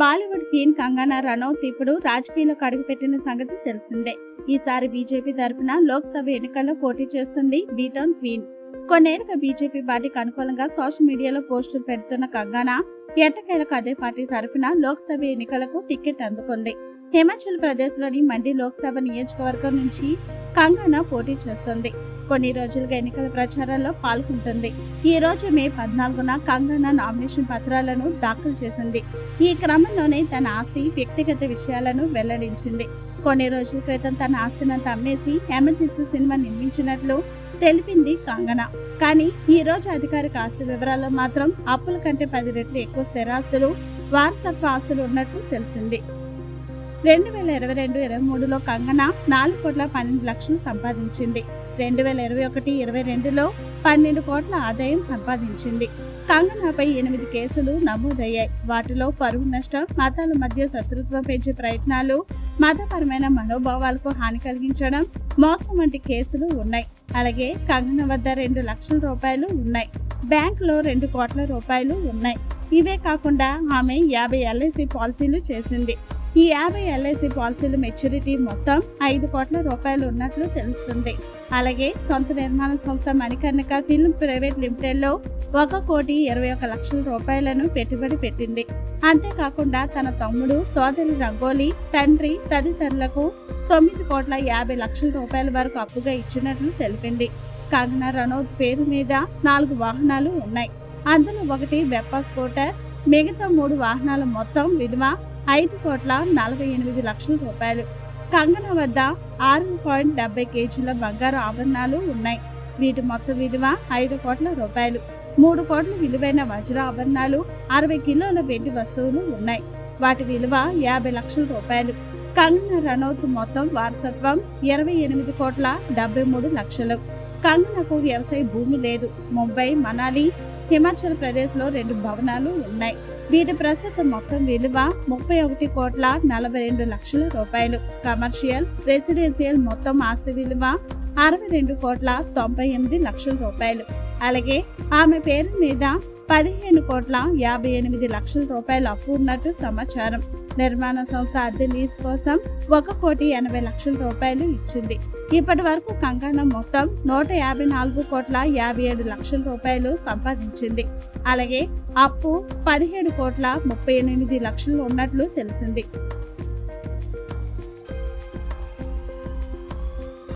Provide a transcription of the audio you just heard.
Bollywood queen Kangana Ranaut ఇప్పుడు రాజకీయాలకు అడుగుపెట్టిన సంగతి తెలిసిందే. ఈసారి బీజేపీ తరఫున లోక్సభ ఎన్నికల్లో పోటీ చేస్తుంది బీటౌన్ క్వీన్. కొన్నేళ్ళుగా బీజేపీ పార్టీకి అనుకూలంగా సోషల్ మీడియాలో పోస్టులు పెడుతున్న కంగనా ఎట్టకేలకు అదే పార్టీ తరఫున లోక్సభ ఎన్నికలకు టికెట్ అందుకుంది. హిమాచల్ ప్రదేశ్లోని మండి లోక్సభ నియోజకవర్గం నుంచి కంగనా పోటీ చేస్తుంది. కొన్ని రోజులుగా ఎన్నికల ప్రచారంలో పాల్గొంటుంది. ఈ రోజు మే పద్నాలుగున కంగనా నామినేషన్ పత్రాలను దాఖలు చేసింది. ఈ క్రమంలోనే తన ఆస్తి వ్యక్తిగత విషయాలను వెల్లడించింది. కొన్ని రోజుల క్రితం తన ఆస్తినంతా అమ్మేసి ఎమర్జెన్సీ సినిమా నిర్మించినట్లు తెలిపింది కంగనా. కానీ ఈ రోజు అధికారిక ఆస్తి వివరాల్లో మాత్రం అప్పుల కంటే పది రెట్లు ఎక్కువ స్థిరాస్తులు వారసత్వ ఆస్తులు ఉన్నట్లు తెలిసింది. రెండు వేల ఇరవై రెండు ఇరవై మూడులో కంగనా నాలుగు కోట్ల పన్నెండు లక్షలు సంపాదించింది. రెండు వేల ఇరవై ఒకటి ఇరవై రెండులో పన్నెండు కోట్ల ఆదాయం సంపాదించింది. కంగనాపై ఎనిమిది కేసులు నమోదయ్యాయి. వాటిలో పరువు నష్టం మతాల మధ్య శత్రుత్వం పెంచే ప్రయత్నాలు మతపరమైన మనోభావాలకు హాని కలిగించడం మోసం వంటి కేసులు ఉన్నాయి. అలాగే కంగన వద్ద రెండు లక్షల రూపాయలు ఉన్నాయి. బ్యాంకులో రెండు కోట్ల రూపాయలు ఉన్నాయి. ఇవే కాకుండా ఆమె యాభై ఎల్ఐసి పాలసీలు చేసింది. ఈ యాభై ఎల్ఐసి పాలసీల మెచ్యూరిటీ మొత్తం ఐదు కోట్ల రూపాయలు ఉన్నట్లు తెలుస్తుంది. అలాగే సొంత నిర్మాణ సంస్థ మణికర్ణిక ఫిల్మ్ ప్రైవేట్ లిమిటెడ్లో ఒక కోటి ఇరవై ఒక లక్షల రూపాయలను పెట్టుబడి పెట్టింది. అంతేకాకుండా తన తమ్ముడు సోదరి రంగోలి తండ్రి తదితరులకు తొమ్మిది కోట్ల యాభై లక్షల రూపాయల వరకు అప్పుగా ఇచ్చినట్లు తెలిపింది. కంగనా రనౌత్ పేరు మీద నాలుగు వాహనాలు ఉన్నాయి. అందులో ఒకటి వెప్పా స్కూటర్ మిగతా మూడు వాహనాల మొత్తం విలువ ఐదు కోట్ల నలభై ఎనిమిది లక్షల రూపాయలు. కంగనా వద్ద ఆరు పాయింట్ డెబ్బై కేజీల బంగారు ఆభరణాలు ఉన్నాయి. వీటి మొత్తం విలువ ఐదు కోట్ల రూపాయలు. మూడు కోట్ల విలువైన వజ్ర ఆభరణాలు అరవై కిలోల వెండి వస్తువులు ఉన్నాయి. వాటి విలువ యాభై లక్షల రూపాయలు. కంగనా రనౌత్ మొత్తం వారసత్వం ఇరవై ఎనిమిది కోట్ల డెబ్బై మూడు లక్షలు. కంగనకు వ్యవసాయ భూమి లేదు. ముంబై మనాలి హిమాచల్ ప్రదేశ్లో రెండు భవనాలు ఉన్నాయి. వీటి ప్రస్తుత మొత్తం విలువ ముప్పై ఒకటి కోట్ల నలభై రెండు లక్షల రూపాయలు. కమర్షియల్ రెసిడెన్షియల్ మొత్తం ఆస్తి విలువ అరవై రెండు కోట్ల తొంభై ఎనిమిది లక్షల రూపాయలు. అలాగే ఆమె పేరు మీద పదిహేను కోట్ల యాభై ఎనిమిది లక్షల రూపాయలు అప్పు ఉన్నట్టు సమాచారం. నిర్మాణ సంస్థ అద్దె లీజ్ కోసం ఒక కోటి ఎనభై లక్షల రూపాయలు ఇచ్చింది. ఇప్పటి వరకు కంగనా మొత్తం నూట యాభై నాలుగు కోట్ల యాభై ఏడు లక్షల రూపాయలు సంపాదించింది. అలాగే అప్పు పదిహేడు కోట్ల ముప్పై ఎనిమిది లక్షలు ఉన్నట్లు తెలిసింది.